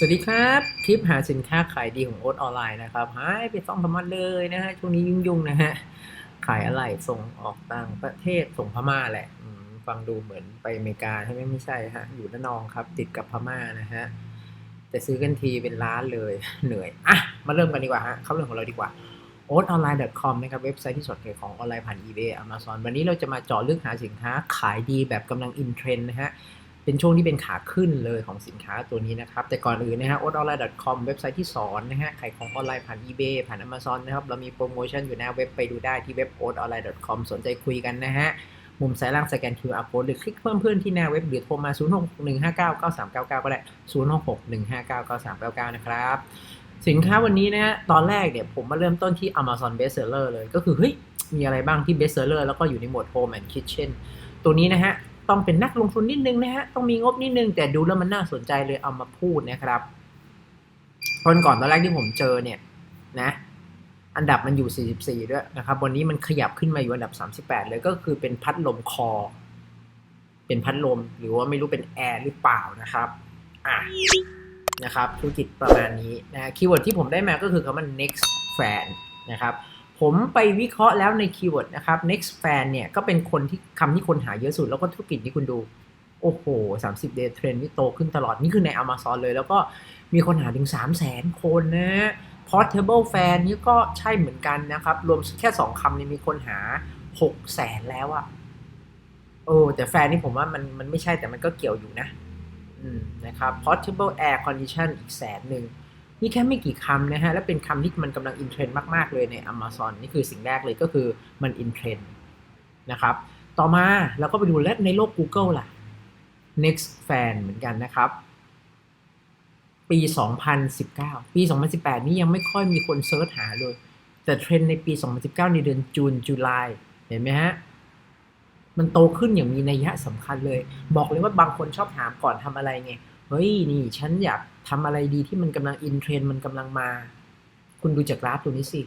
สวัสดีครับ คลิปหาสินค้าขายดีของโอ๊ตออนไลน์นะครับหายไปสองสามวันเลยนะฮะช่วงนี้ยุ่งๆนะฮะขายอะไรส่งออกต่างประเทศส่งพม่าแหละฟังดูเหมือนไปอเมริกาใช่ไหมไม่ใช่ฮะอยู่ระนองครับ ติดกับพม่านะฮะแต่ซื้อกันทีเป็นล้านเลยเหนื่อยอะมาเริ่มกันดีกว่าฮะเข้าเรื่องของเราดีกว่า o a t o n l i n e c o m นะครับเว็บไซต์ที่สดขายของออนไลน์ผ่าน eBay Amazon วันนี้เราจะมาเจาะเรื่องหาสินค้าขายดีแบบกำลังอินเทรนด์นะฮะ เป็นช่วงที่เป็นขาขึ้นเลยของสินค้าตัวนี้นะครับ แต่ก่อนอื่นนะฮะ o t o n l i n e c o m เว็บไซต์ที่สอนนะฮะขายของออนไลน์ผ่าน eBay ผ่าน Amazon นะครับ เรามีโปรโมชั่นอยู่หน้าเว็บไปดูได้ที่เว็บ o t o n l i n e c o m สนใจคุยกันนะฮะ มุมซ้ายล่างสแกน QR code หรือคลิกเพิ่มเพื่อนที่หน้าเว็บหรือโทรมา 0 6 1 5 9 9 3 9 9 ก็ได้ 0615999399 นะครับสินค้าวันนี้นะฮะตอนแรกเนี่ยผมมาเริ่มต้นที่ Amazon Bestseller เลย ก็คือเฮ้ยมีอะไรบ้างที่ Bestseller แล้วก็อยู่ในหมวด Home and Kitchen ตัวนี้นะฮะ ต้องเป็นนักลงทุนนิดนึงนะฮะต้องมีงบนิดนึงแต่ดูแล้วมันน่าสนใจเลยเอามาพูดนะครับตอนก่อนตอนแรกที่ผมเจอเนี่ยนะอันดับมันอยู่ 44 ด้วยนะครับ วันนี้มันขยับขึ้นมาอยู่อันดับ 38 เลยก็คือเป็นพัดลมคอ เป็นพัดลมหรือว่าไม่รู้เป็นแอร์หรือเปล่านะครับอะนะครับธุรกิจประมาณนี้นะคีย์เวิร์ดที่ผมได้มาก็คือคำว่า next fan นะครับ ผมไปวิเคราะห์แล้วในคีย์เวิร์ดนะครับ next fan เนี่ยก็เป็นคนที่คำที่คนหาเยอะสุด แล้วก็ธุรกิจที่คุณดู โอ้โห 30 day trend นี่โตขึ้นตลอด นี่คือใน Amazon เลย แล้วก็มีคนหาถึง 3 0 0 0 0 0 คนนะ portable fan นี่ก็ใช่เหมือนกันนะครับ รวมแค่ 2คำนี่มีคนหา 6 0 0 0 0แล้วอะโอ้แต่แฟนนี่ผมว่ามันมันไม่ใช่แต่มันก็เกี่ยวอยู่นะนะครับ portable air condition อีกแสนหนึ่ง นี่แค่ไม่กี่คำนะฮะ และเป็นคำที่มันกำลังอินเทรนด์มาก ๆ เลยใน Amazon นี่คือสิ่งแรกเลยก็คือมันอินเทรนด์นะครับ ต่อมาเราก็ไปดูและในโลก Google ล่ะ next fan เหมือนกันนะครับ ปี 2019 ปี 2018 นี้ยังไม่ค่อยมีคนเซิร์ชหาเลย แต่เทรนด์ในปี 2019 ในเดือนจูนจุลายเห็นไหมฮะมันโตขึ้นอย่างมีนัยยะสำคัญเลย บอกเลยว่าบางคนชอบถามก่อนทำอะไรไง เฮ้ยนี่ฉันอยากทำอะไรดีที่มันกำลังอินเทรนด์มันกำลังมา คุณดูจากกราฟตัวนี้สิ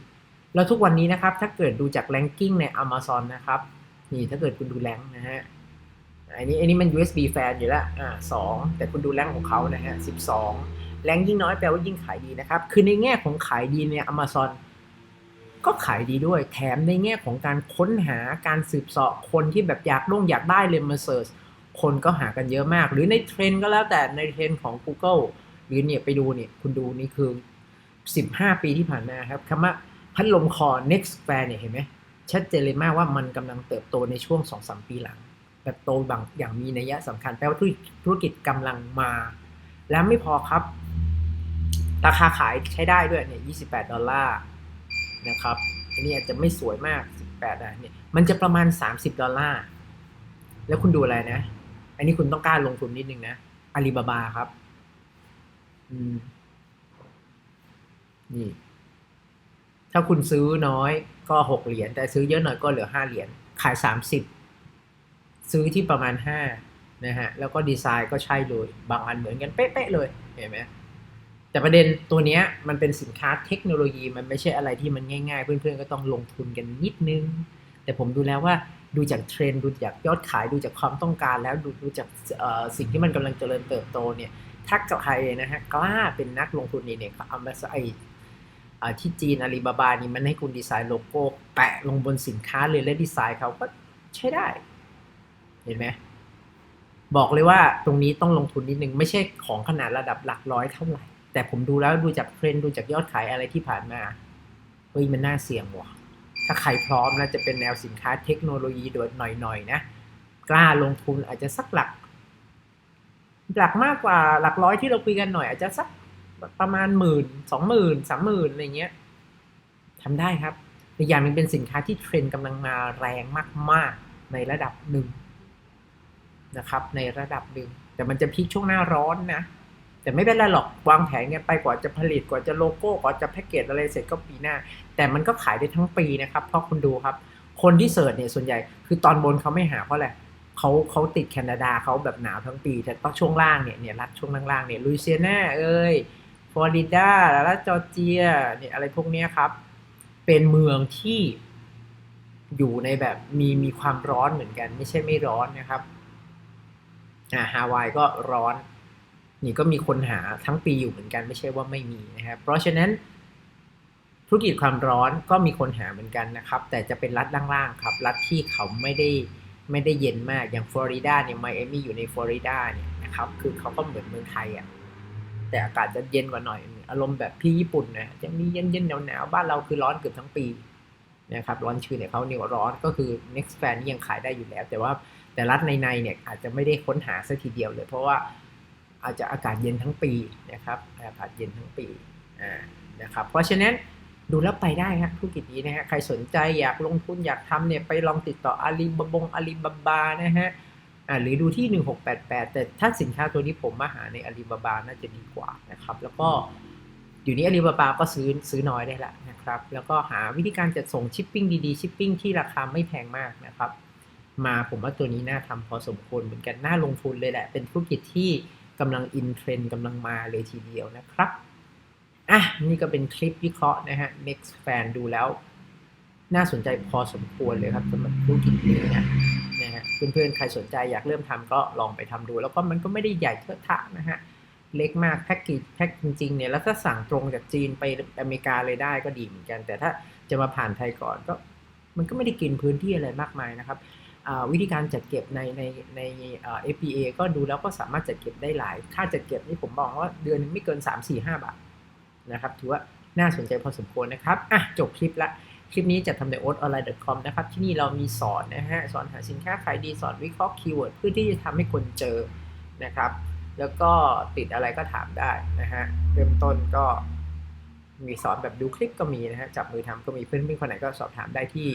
แล้วทุกวันนี้นะครับ ถ้าเกิดดูจากแรงกิ้งใน Amazon นะครับ นี่ถ้าเกิดคุณดูแรงนะฮะอันนี้อันนี้มัน USB fan อยู่แล้วอ่าสองแต่คุณดูแรงของเขานะฮะสิบสองแรงยิ่งน้อยแปลว่ายิ่งขายดีนะครับ คือในแง่ของขายดีใน Amazon ก็ขายดีด้วย แถมในแง่ของการค้นหาการสืบเสาะคนที่แบบอยากลงอยากได้เลยมาเซิร์ช คนก็หากันเยอะมาก หรือในเทรนก็แล้วแต่ในเทรนของ Google หรือเนี่ยไปดูเนี่ยคุณดูนี่คือ 15 ปีที่ผ่านมาครับคำว่าพัดลมคอ next fan เนี่ยเห็นไหมชัดเจนเลยมากว่ามันกำลังเติบโตในช่วง 2-3 ปีหลัง แบบโตบางอย่างมีนัยยะสำคัญแปลว่าธุรกิจกำลังมา แล้วไม่พอครับ ราคาขายใช้ได้ด้วยเนี่ย 28 ดอลลาร์นะครับอันนี้อาจจะไม่สวยมาก 18นะเนี่ยมันจะประมาณ 30 ดอลลาร์แล้วคุณดูอะไรนะ อันนี้คุณต้องกล้าลงทุนนิดนึงนะอาลีบาบาครับ อืม นี่ ถ้าคุณซื้อน้อยก็6เหรียญ แต่ซื้อเยอะหน่อยก็เหลือ5เหรียญ ขาย30ซื้อที่ประมาณ5นะฮะ แล้วก็ดีไซน์ก็ใช่เลย บางอันเหมือนกันเป๊ะๆเลย เห็นไหมแต่ประเด็นตัวเนี้ยมันเป็นสินค้าเทคโนโลยีมันไม่ใช่อะไรที่มันง่ายๆ เพื่อนๆก็ต้องลงทุนกันนิดนึง แต่ผมดูแล้วว่าดูจากเทรนด์ดูจากยอดขายดูจากความต้องการแล้วดูดูจากสิ่งที่มันกำลังเจริญเติบโตเนี่ยถ้าใครนะฮะกล้าเป็นนักลงทุนนี่เนี่ยเอามาใส่ที่จีนอาลีบาบานี่มันให้คุณดีไซน์โลโก้แปะลงบนสินค้าเลยและดีไซน์เขาก็ใช้ได้ เห็นไหมบอกเลยว่าตรงนี้ต้องลงทุนนิดนึง ไม่ใช่ของขนาดระดับหลักร้อยเท่าไหร่ แต่ผมดูแล้วดูจากเทรนด์ดูจากยอดขายอะไรที่ผ่านมาเฮ้ยมันน่าเสี่ยงว่ะ ถ้าใครพร้อมนะจะเป็นแนวสินค้าเทคโนโลยีโดยหน่อยๆนะ กล้าลงทุนอาจจะสักหลัก หลักมากกว่าหลักร้อยที่เราคุยกันหน่อย อาจจะสักประมาณหมื่นสองหมื่นสามหมื่นอะไรเงี้ยทำได้ครับอีกอย่างนึงเป็นสินค้าที่เทรนด์กำลังมาแรงมาก ๆ ในระดับหนึ่งนะครับ ในระดับหนึ่งแต่มันจะพีคช่วงหน้าร้อนนะ แต่ไม่เป็นไรหรอกวางแผนกันไปกว่าจะผลิตกว่าจะโลโก้กว่าจะแพ็กเกจอะไรเสร็จก็ปีหน้า แต่มันก็ขายได้ทั้งปีนะครับเพราะคุณดูครับ คนที่เสิร์ชเนี่ยส่วนใหญ่ คือตอนบนเขาไม่หาเพราะอะไรเขาเขาติดแคนาดาเขาแบบหนาวทั้งปี แต่ต้องช่วงล่างเนี่ยเนี่ยรัฐช่วงล่างๆเนี่ยลุยเซียนาเอ้ยฟลอริดาแล้วจอร์เจียเนี่ยอะไรพวกเนี้ยครับ เป็นเมืองที่อยู่ในแบบมีมีความร้อนเหมือนกัน ไม่ใช่ไม่ร้อนนะครับอ่าฮาวายก็ร้อน นี่ก็มีคนหาทั้งปีอยู่เหมือนกันไม่ใช่ว่าไม่มีนะครับเพราะฉะนั้นธุรกิจความร้อนก็มีคนหาเหมือนกันนะครับ แต่จะเป็นรัฐล่างๆครับ รัฐที่เขาไม่ได้ไม่ได้เย็นมากอย่างฟลอริดาเนี่ยไมอามี่อยู่ในฟลอริดาเนี่ยนะครับคือเขาก็เหมือนเมืองไทยอะแต่อากาศจะเย็นกว่าหน่อย อารมณ์แบบที่ญี่ปุ่นนะจะมีเย็นเย็นหนาวหนาวๆบ้านเราคือร้อนเกือบทั้งปีนะครับร้อนชื้นเนี่ยเขาเนี่ยร้อนก็คือ next fan นี่ยังขายได้อยู่แล้ว แต่ว่าแต่รัฐในๆเนี่ยอาจจะไม่ได้ค้นหาสักทีเดียวเลย เพราะว่า อาจจะอากาศเย็นทั้งปีนะครับอากาศเย็นทั้งปีนะครับเพราะฉะนั้นดูแล้วไปได้ครับธุรกิจนี้นะฮะใครสนใจอยากลงทุนอยากทำเนี่ยไปลองติดต่ออาลีบาบงอาลีบาบานะฮะหรือดูที่ 1688 แต่ถ้าสินค้าตัวนี้ผมมาหาในอาลีบาบาน่าจะดีกว่านะครับแล้วก็อยู่นี้อาลีบาบาก็ซื้อซื้อน้อยได้ละนะครับแล้วก็หาวิธีการจัดส่งชิปปิ้งดีๆชิปปิ้งที่ราคาไม่แพงมากนะครับมาผมว่าตัวนี้น่าทำพอสมควรเหมือนกันน่าลงทุนเลยแหละเป็นธุรกิจที่ กำลังอินเทรนด์กำลังมาเลยทีเดียวนะครับอะนี่ก็เป็นคลิปวิเคราะห์นะฮะ next fan ดูแล้ว น่าสนใจพอสมควรเลยครับสำหรับธุรกิจนี้นะนะฮะเพื่อนๆ ใครสนใจอยากเริ่มทำก็ลองไปทำดู แล้วก็มันก็ไม่ได้ใหญ่เทอะทะนะฮะเล็กมากแพ็กเกจแพ็กจริงๆเนี่ยแล้วถ้าสั่งตรงจากจีนไปอเมริกาเลยได้ก็ดีเหมือนกัน แต่ถ้าจะมาผ่านไทยก่อนก็ มันก็ไม่ได้กินพื้นที่อะไรมากมายนะครับ วิธีการจัดเก็บในในใน APA ก็ดูแล้วก็สามารถจัดเก็บได้หลาย ค่าจัดเก็บนี่ผมบอกว่าเดือนนึงไม่เกิน 3 4 5 บาทนะครับถือว่าน่าสนใจพอสมควรนะครับอะจบคลิปละคลิปนี้จะทำใน o a t o n l i n e c o m นะครับ ที่นี่เรามีสอนนะฮะ สอนหาสินค้าขายดี สอนวิเคราะห์คีย์เวิร์ดเพื่อที่จะทำให้คนเจอนะครับ แล้วก็ติดอะไรก็ถามได้นะฮะ เริ่มต้นก็มีสอนแบบดูคลิปก็มีนะฮะ จับมือทำก็มีเพื่อนๆคนไหนก็สอบถามได้ที่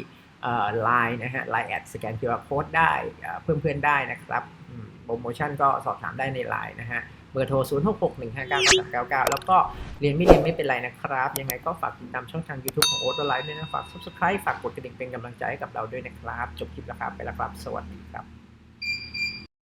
ไลน์นะฮะไลน์แอดสแกน QR Code ได้อ่าเพื่อนๆได้นะครับโปรโมชั่นก็สอบถามได้ในไลน์นะฮะเบอร์โทร 0 6 6 1 5 9 3 9 9 แล้วก็เรียนไม่เรียนไม่เป็นไรนะครับ ยังไงก็ฝากติดตามช่องทาง YouTube ของโอ๊ตไลน์ด้วยนะ ฝาก Subscribe ฝากกดกระดิ่งเป็นกำลังใจให้กับเราด้วยนะครับ จบคลิปแล้วครับ ไปแล้วครับ สวัสดีครับ